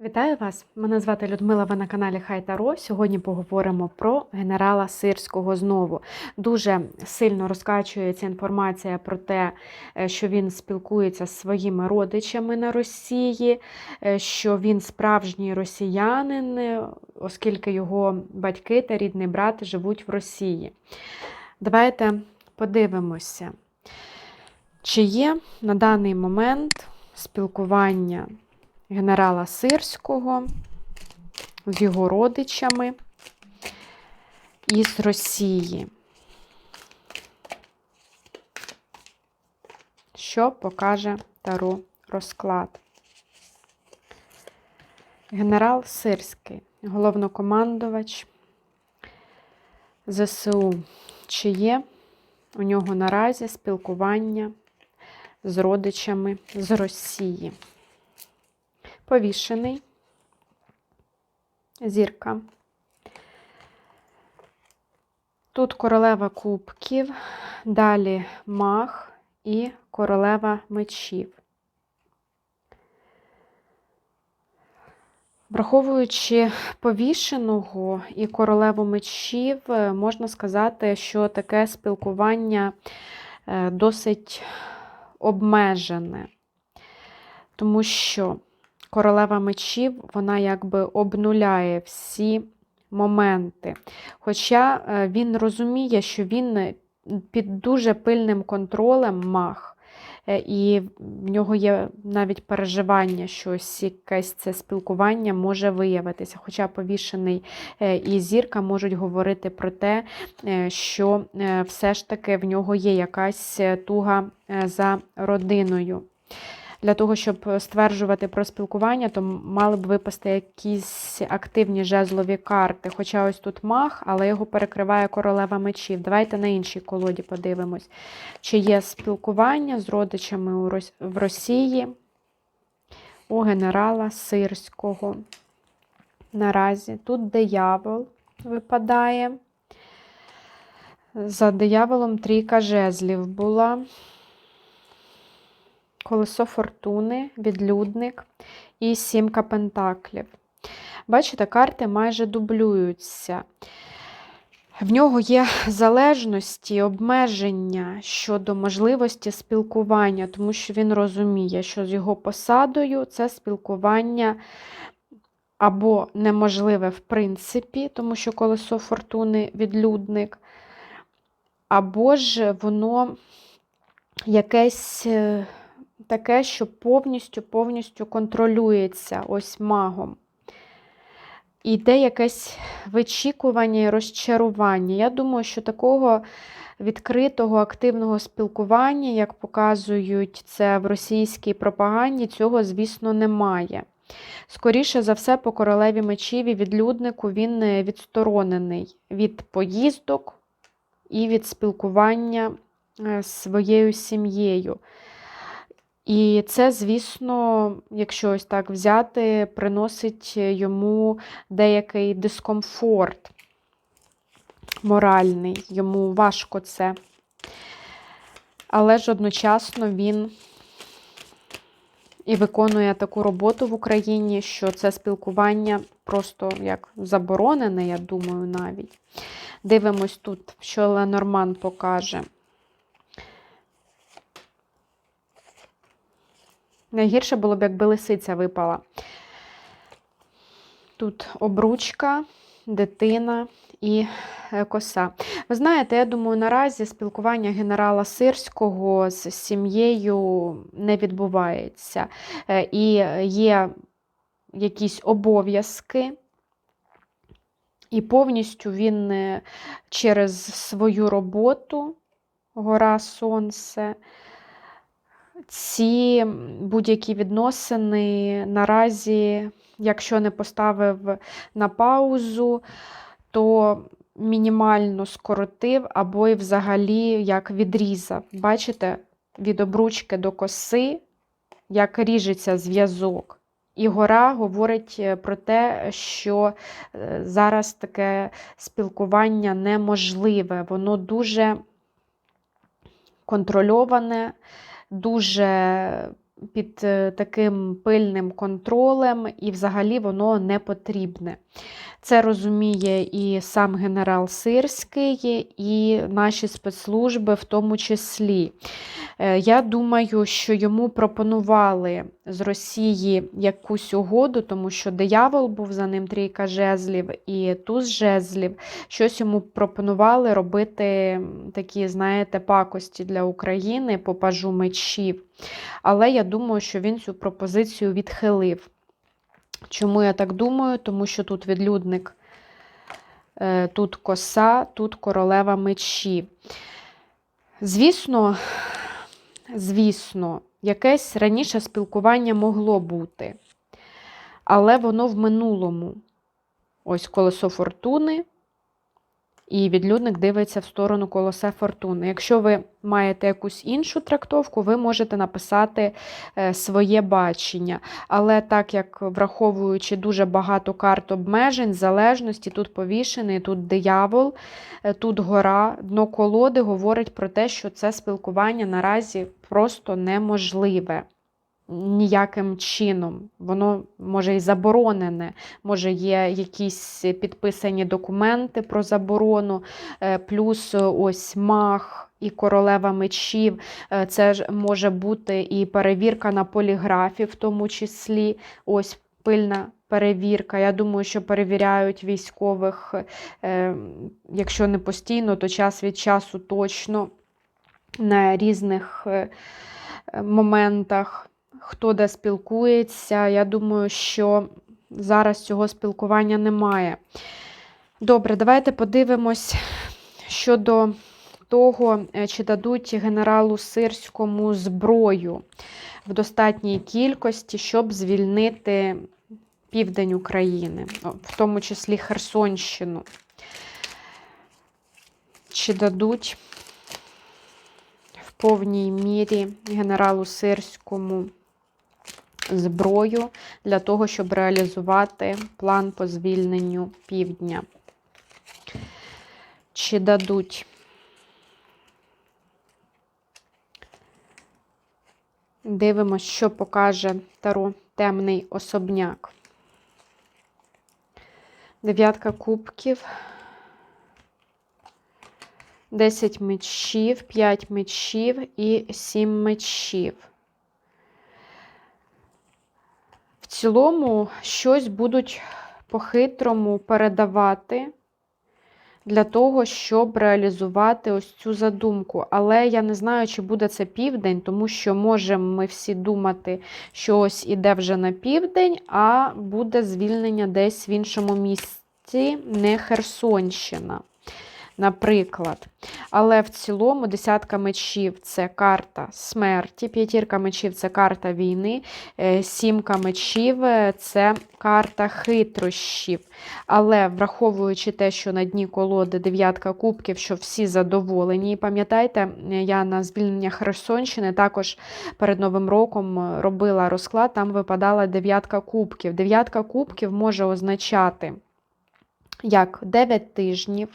Вітаю вас! Мене звати Людмила. Ви на каналі Хай Таро. Сьогодні поговоримо про генерала Сирського знову. Дуже сильно розкачується інформація про те, е, що він спілкується з своїми родичами на Росії, е, що він справжній росіянин, е, оскільки його батьки та рідний брат живуть в Росії. Давайте подивимося, чи є на даний момент спілкування генерала Сирського з його родичами із Росії. Що покаже Таро розклад? Генерал Сирський, головнокомандувач ЗСУ. Чи є у нього наразі спілкування з родичами з Росії? Повішений, зірка. Тут королева кубків, далі мах і королева мечів. Враховуючи повішеного і королеву мечів, можна сказати, що таке спілкування е, досить обмежене, тому що королева мечів, вона якби обнуляє всі моменти. Хоча е, він розуміє, що він під дуже пильним контролем маг. Е, і в нього є навіть переживання, що ось якесь це спілкування може виявитися. Хоча повішений е, і зірка можуть говорити про те, що все ж таки в нього є якась туга за родиною. Для того, щоб стверджувати про спілкування, то мали б випасти якісь активні жезлові карти. Хоча ось тут мах, але його перекриває королева мечів. Давайте на іншій колоді подивимось, чи є спілкування з родичами в Росії у генерала Сирського. Наразі тут диявол випадає. За дияволом трійка жезлів була колесо фортуни, відлюдник і сімка пентаклів. Бачите, карти майже дублюються. В нього є залежності, обмеження щодо можливості спілкування, тому що він розуміє, що з його посадою це спілкування або неможливе в принципі, тому що колесо фортуни відлюдник, або ж воно якесь е, таке, що повністю повністю контролюється ось магом. Іде якесь вичікування і розчарування. Я думаю, що такого відкритого, активного спілкування, як показують це в російській пропаганді, цього, звісно, немає. Скоріше за все, по королеві мечів і відлюднику він відсторонений від поїздок і від спілкування е, з своєю сім'єю. І це, звісно, якщо ось так взяти, приносить йому деякий дискомфорт моральний, йому важко це. Але ж одночасно він і виконує таку роботу в Україні, що це спілкування просто як заборонене, я думаю, навіть. Дивимось тут, що Ленорман покаже. Найгірше було б, якби лисиця випала. Тут обручка, дитина і е, коса. Ви знаєте, я думаю, наразі спілкування генерала Сирського з сім'єю не відбувається. Е, і є якісь обов'язки. І повністю він е, через свою роботу, гора Сонце, ці будь-які відносини наразі, якщо не поставив на паузу, то мінімально скоротив або й взагалі як відрізав. Бачите, від обручки до коси, як ріжеться зв'язок. І гора говорить е, про те, що е, зараз таке спілкування неможливе, воно дуже контрольоване дуже під е, таким пильним контролем, і взагалі воно не потрібне. Це розуміє і сам генерал Сирський, і наші спецслужби в тому числі. Е, я думаю, що йому пропонували з Росії якусь угоду, тому що диявол був за ним трійка жезлів і туз жезлів. Щось йому пропонували робити такі, знаєте, пакості для України по пажу мечів. Але я думаю, що він цю пропозицію відхилив. Чому я так думаю? Тому що тут відлюдник, е, тут коса, тут королева мечів. Звісно, звісно, якесь раніше спілкування могло бути, але воно в минулому. Ось колесо фортуни, і відлюдник дивиться в сторону колоса фортуни. Якщо ви маєте якусь іншу трактовку, ви можете написати е, своє бачення. Але так як враховуючи дуже багато карт обмежень, залежності, тут повішений, тут диявол, е, тут гора, дно колоди говорить про те, що це спілкування наразі просто неможливе ніяким чином. Воно може і заборонене, може є якісь підписані документи про заборону, е, плюс ось мах і королева мечів. Е, це ж може бути і перевірка на поліграфі, в тому числі. ось Пильна перевірка. Я думаю, що перевіряють військових, е, якщо не постійно, то час від часу точно на різних моментах хто де спілкується. Я думаю, що зараз цього спілкування немає. Добре, давайте подивимось щодо того, е, чи дадуть генералу Сирському зброю в достатній кількості, щоб звільнити південь України, в тому числі Херсонщину. Чи дадуть повній мірі генералу Сирському зброю для того, щоб реалізувати план по звільненню півдня. Чи дадуть? Дивимось, що покаже Таро темний особняк. Дев'ятка кубків, 10 мечів, 5 мечів і 7 мечів. в цілому щось будуть по-хитрому передавати для того, щоб реалізувати ось цю задумку. Але я не знаю, чи буде це південь, тому що можемо ми всі думати, що ось іде вже на південь, а буде звільнення десь в іншому місці, не Херсонщина наприклад. Але в цілому десятка мечів це карта смерті, п'ятірка мечів це карта війни, е, сімка мечів це карта хитрощів. Але враховуючи те, що на дні колоди дев'ятка кубків, що всі задоволені. І пам'ятаєте, я на звільнення Херсонщини також перед Новим роком робила розклад, там випадала дев'ятка кубків. Дев'ятка кубків може означати як 9 тижнів.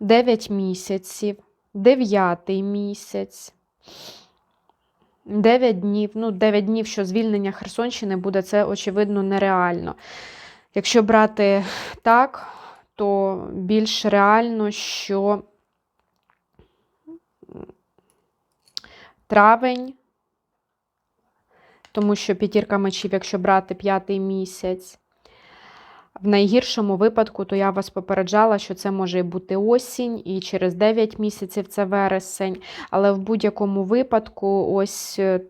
9 місяців, 9 місяць, 9 днів. Ну, 9 днів, що звільнення Херсонщини буде, це, очевидно, нереально. Якщо брати так, то більш реально, що травень, тому що п'ятірка мечів, якщо брати п'ятий місяць, в найгіршому випадку, то я вас попереджала, що це може бути осінь, і через 9 місяців це вересень. Але в будь-якому випадку, ось е,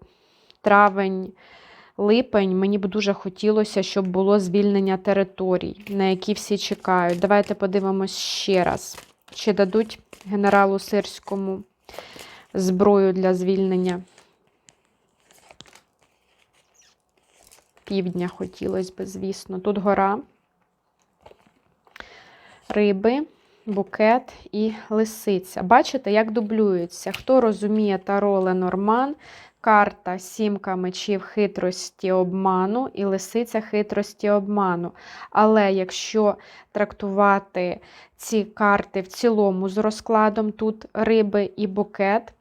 травень, липень, мені б дуже хотілося, щоб було звільнення територій, на які всі чекають. Давайте подивимось ще раз, чи дадуть генералу Сирському зброю для звільнення. Півдня хотілося б, звісно. Тут гора риби, букет і лисиця. Бачите, як дублюються. Хто розуміє Таро Ленорман, карта сімка мечів хитрості обману і лисиця хитрості обману. Але якщо трактувати ці карти в цілому з розкладом, тут риби і букет,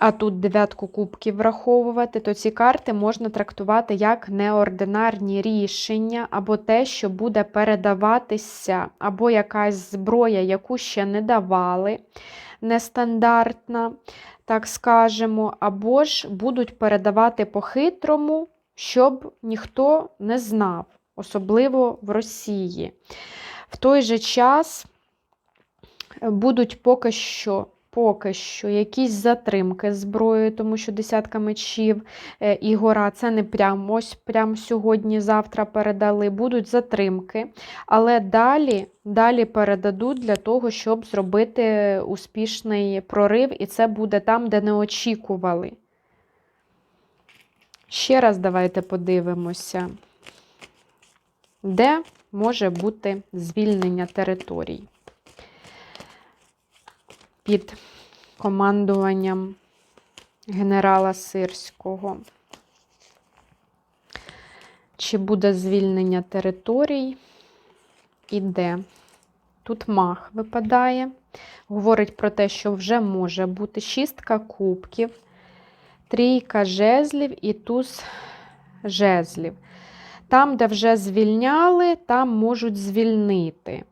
а тут дев'ятку кубків враховувати, то ці карти можна трактувати як неординарні рішення, або те, що буде передаватися, або якась зброя, яку ще не давали, нестандартна, так скажемо, або ж будуть передавати по-хитрому, щоб ніхто не знав, особливо в Росії. В той же час будуть поки що поки що якісь затримки зброєю, тому що десятка мечів е, і гора це не прямо ось прямо сьогодні-завтра передали, будуть затримки, але далі, далі передадуть для того, щоб зробити успішний прорив, і це буде там, де не очікували. Ще раз давайте подивимося, де може бути звільнення територій під командуванням генерала Сирського. Чи буде звільнення територій і де? Тут мах випадає. Говорить про те, що вже може бути шістка кубків, трійка жезлів і туз жезлів. Там, де вже звільняли, там можуть звільнити.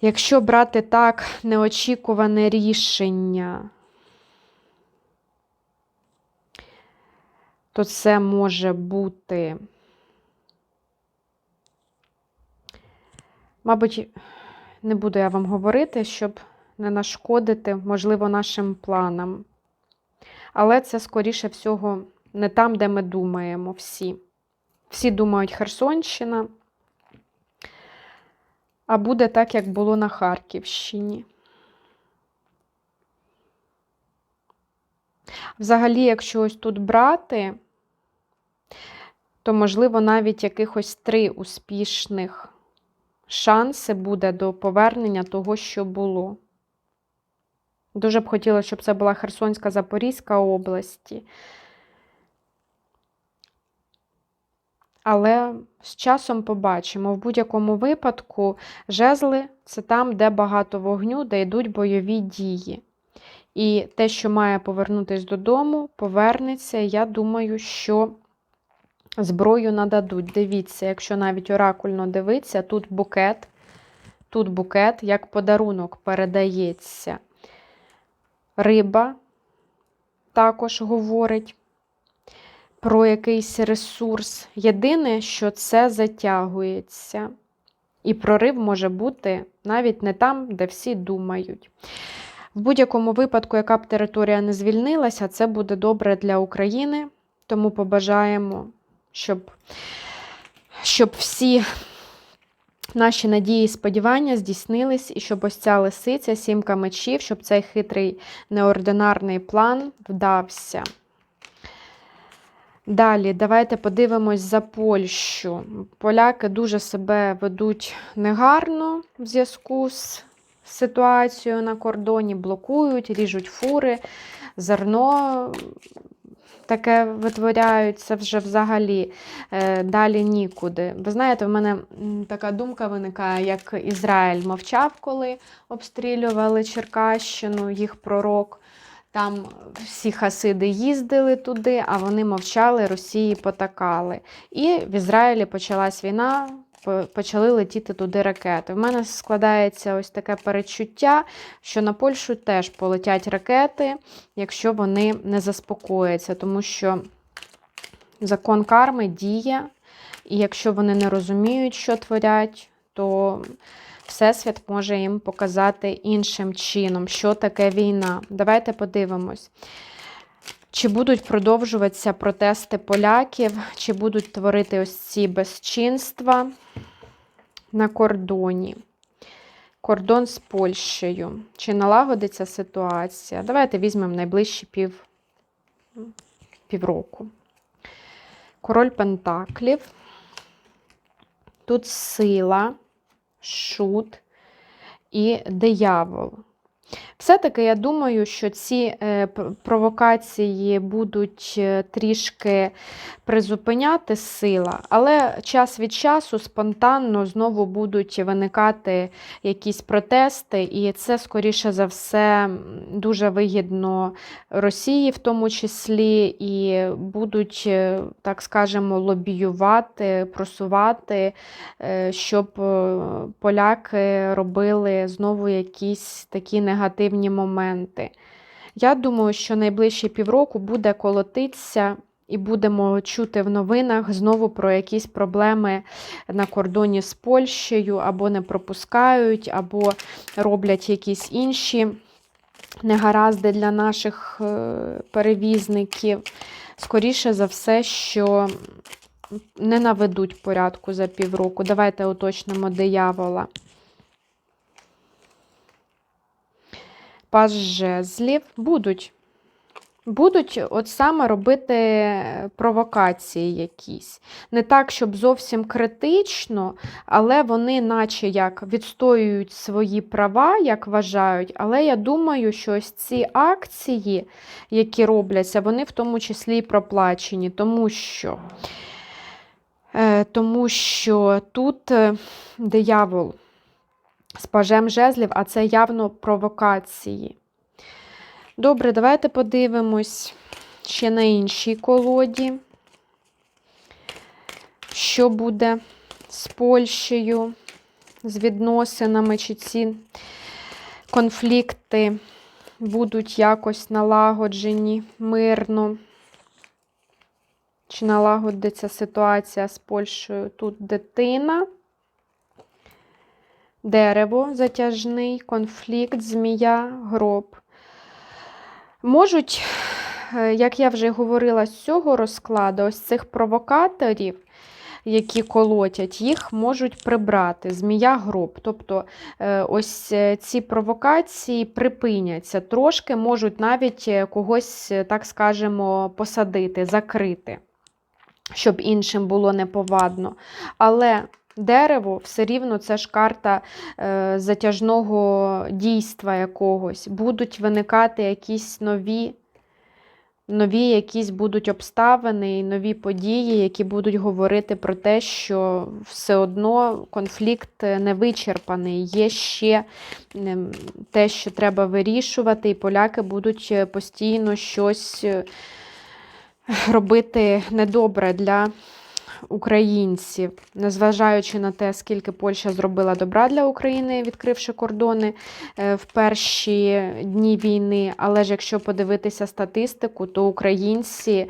Якщо брати так неочікуване рішення, то це може бути, мабуть, не буду я вам говорити, щоб не нашкодити, можливо, нашим планам. Але це, скоріше всього, не там, де ми думаємо всі. Всі думають Херсонщина а буде так, як було на Харківщині. Взагалі, якщо ось тут брати, то, можливо, навіть якихось три успішних шанси буде до повернення того, що було. Дуже б хотілося, щоб це була Херсонська Запорізька області. Але з часом побачимо. В будь-якому випадку жезли це там, де багато вогню, де йдуть бойові дії. І те, що має повернутися додому, повернеться. Я думаю, що зброю нададуть. Дивіться, якщо навіть оракульно дивиться, тут букет, тут букет, як подарунок передається. Риба також говорить про якийсь ресурс. Єдине, що це затягується. І прорив може бути навіть не там, де всі думають. В будь-якому випадку, яка б територія не звільнилася, це буде добре для України. Тому побажаємо, щоб, щоб всі. Наші надії і сподівання здійснились, і щоб ось ця лисиця, сімка мечів, щоб цей хитрий неординарний план вдався. Далі, давайте подивимось за Польщу. Поляки дуже себе ведуть негарно в зв'язку з ситуацією на кордоні, блокують, ріжуть фури, зерно таке витворяються вже взагалі е, далі нікуди. Ви знаєте, в мене така думка виникає, як Ізраїль мовчав, коли обстрілювали Черкащину, їх пророк. Там всі хасиди їздили туди, а вони мовчали, Росії потакали. І в Ізраїлі почалась війна, почали летіти туди ракети. В мене складається ось таке перечуття, що на Польщу теж полетять ракети, якщо вони не заспокояться, тому що закон карми діє, і якщо вони не розуміють, що творять, то Всесвіт може їм показати іншим чином, що таке війна. Давайте подивимось. Чи будуть продовжуватися протести поляків, чи будуть творити ось ці безчинства на кордоні? Кордон з Польщею. Чи налагодиться ситуація? Давайте візьмемо найближчі пів, півроку. Король Пентаклів. Тут сила шут і диявол. Все-таки я думаю, що ці е, провокації будуть е, трішки призупиняти сила, але час від часу спонтанно знову будуть виникати якісь протести, і це, скоріше за все, дуже вигідно Росії, в тому числі, і будуть, е, так скажемо, лобіювати, просувати, щоб поляки робили знову якісь такі негативні моменти. Я думаю, що найближчі півроку буде колотитися. І будемо чути в новинах знову про якісь проблеми на кордоні з Польщею, або не пропускають, або роблять якісь інші негаразди для наших е, перевізників. Скоріше за все, що не наведуть порядку за півроку. Давайте уточнимо диявола. Паж жезлів будуть. Будуть от саме робити провокації якісь. Не так, щоб зовсім критично, але вони, наче як відстоюють свої права, як вважають. Але я думаю, що ось ці акції, які робляться, вони в тому числі і проплачені, тому що, е, тому що тут е, диявол з пажем жезлів, а це явно провокації. Добре, давайте подивимось ще на іншій колоді. Що буде з Польщею, з відносинами, чи ці конфлікти будуть якось налагоджені мирно. Чи налагодиться ситуація з Польщею? Тут дитина, дерево затяжний, конфлікт, змія, гроб. Можуть, е, як я вже говорила з цього розкладу, ось цих провокаторів, які колотять, їх можуть прибрати. Змія гроб. Тобто е, ось е, ці провокації припиняться, трошки можуть навіть когось, так скажемо, посадити, закрити, щоб іншим було неповадно. Але Дерево все рівно це ж карта е, затяжного дійства якогось. Будуть виникати якісь нові нові якісь будуть обставини і нові події, які будуть говорити про те, що все одно конфлікт не вичерпаний. Є ще ем, те, що треба вирішувати, і поляки будуть е, постійно щось е, робити недобре для українців, незважаючи на те, скільки Польща зробила добра для України, відкривши кордони е, в перші дні війни. Але ж якщо подивитися статистику, то українці е,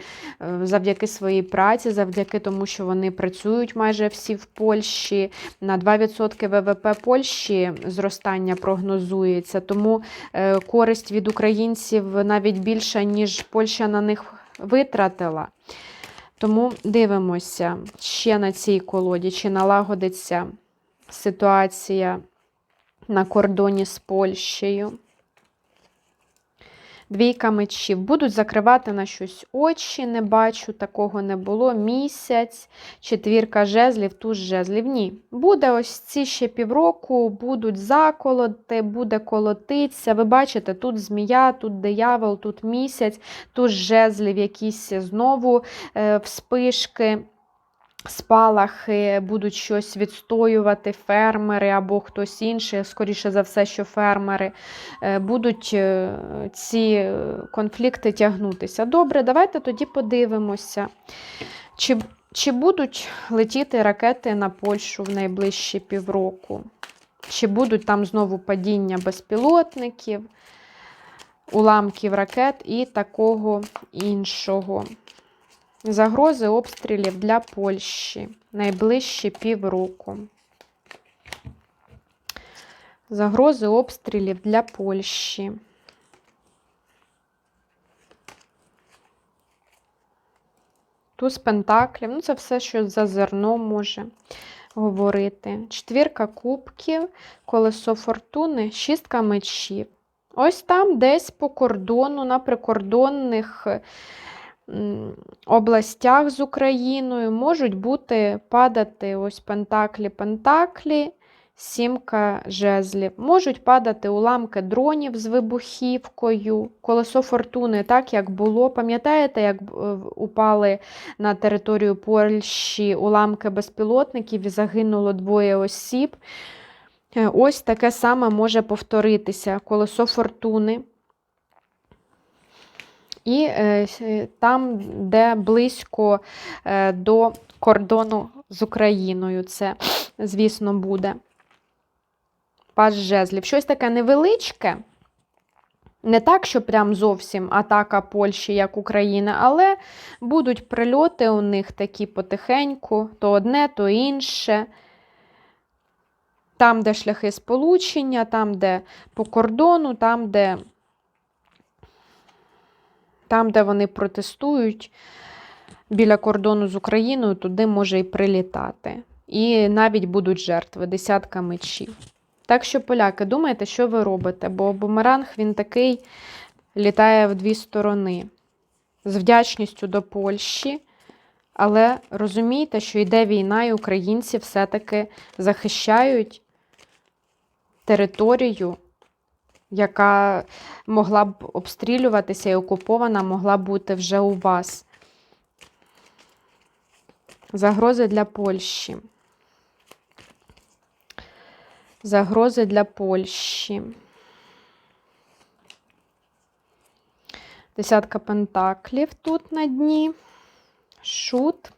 завдяки своїй праці, завдяки тому, що вони працюють майже всі в Польщі, на 2% ВВП Польщі зростання прогнозується. Тому е, користь від українців навіть більша, ніж Польща на них витратила. Тому дивимося ще на цій колоді, чи налагодиться ситуація на кордоні з Польщею. Двійка мечів. Будуть закривати на щось очі, не бачу, такого не було. Місяць, четвірка жезлів, туз жезлів. Ні. Буде ось ці ще півроку, будуть заколоти, буде колотитися. Ви бачите, тут змія, тут диявол, тут місяць, тут жезлів, якісь знову е, вспишки спалахи, будуть щось відстоювати фермери або хтось інший, скоріше за все, що фермери, е, будуть е, ці конфлікти тягнутися. Добре, давайте тоді подивимося, чи, чи будуть летіти ракети на Польщу в найближчі півроку. Чи будуть там знову падіння безпілотників, уламків ракет і такого іншого. Загрози обстрілів для Польщі найближчі півроку. Загрози обстрілів для Польщі. Туз пентаклів, ну це все, що за зерно може говорити. Четвірка кубків, колесо фортуни, шістка мечів. Ось там десь по кордону, на прикордонних областях з Україною можуть бути падати ось пентаклі-пентаклі Сімка жезлів. Можуть падати уламки дронів з вибухівкою, колесо фортуни, так як було. Пам'ятаєте, як е, упали на територію Польщі уламки безпілотників і загинуло двоє осіб? Е, Ось таке саме може повторитися: колесо фортуни. І е, там, де близько е, до кордону з Україною, це, звісно, буде. Паж жезлів. Щось таке невеличке. Не так, що прям зовсім атака Польщі, як Україна, але будуть прильоти у них такі потихеньку, то одне, то інше. Там, де шляхи сполучення, там, де по кордону, там, де, там, де вони протестують біля кордону з Україною, туди може і прилітати. І навіть будуть жертви, десятка мечів. Так що, поляки, думайте, що ви робите, бо бумеранг він такий літає в дві сторони. З вдячністю до Польщі, але розумійте, що йде війна, і українці все-таки захищають територію, яка могла б обстрілюватися і окупована могла бути вже у вас. Загрози для Польщі. Загрози для Польщі. Десятка пентаклів тут на дні. Шут.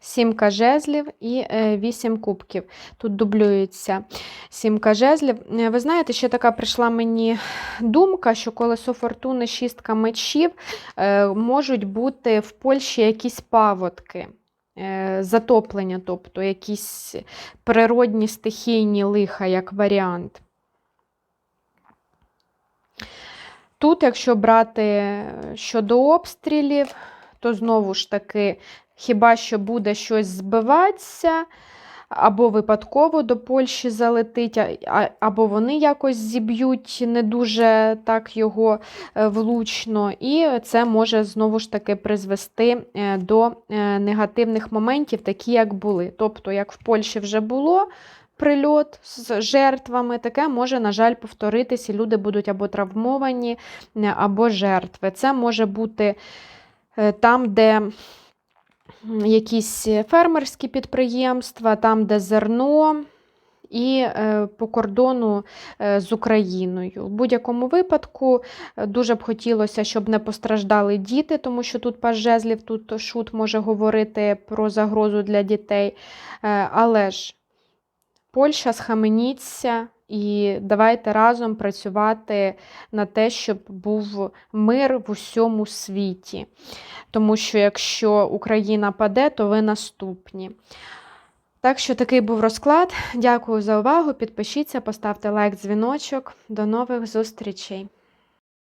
Сімка жезлів і е, вісім кубків. Тут дублюється сімка жезлів. Е, Ви знаєте, ще така прийшла мені думка, що колесо фортуни, шістка мечів е, можуть бути в Польщі якісь паводки, затоплення, тобто якісь природні стихійні лиха, як варіант. Тут, якщо брати щодо обстрілів, то знову ж таки, хіба що буде щось збиватися, або випадково до Польщі залетить, або вони якось зіб'ють не дуже так його е, влучно, і це може знову ж таки призвести е, до е, негативних моментів, такі як були. Тобто, як в Польщі вже було. Прильот з жертвами, таке може, на жаль, повторитись, і люди будуть або травмовані, або жертви. Це може бути там, де якісь фермерські підприємства, там, де зерно, і е, по кордону е, з Україною. В будь-якому випадку е, дуже б хотілося, щоб не постраждали діти, тому що тут паж жезлів, тут шут може говорити про загрозу для дітей. Е, Але ж Польща схаменіться і давайте разом працювати на те, щоб був мир в усьому світі. Тому що якщо Україна паде, то ви наступні. Так що такий був розклад. Дякую за увагу. Підпишіться, поставте лайк, дзвіночок. До нових зустрічей!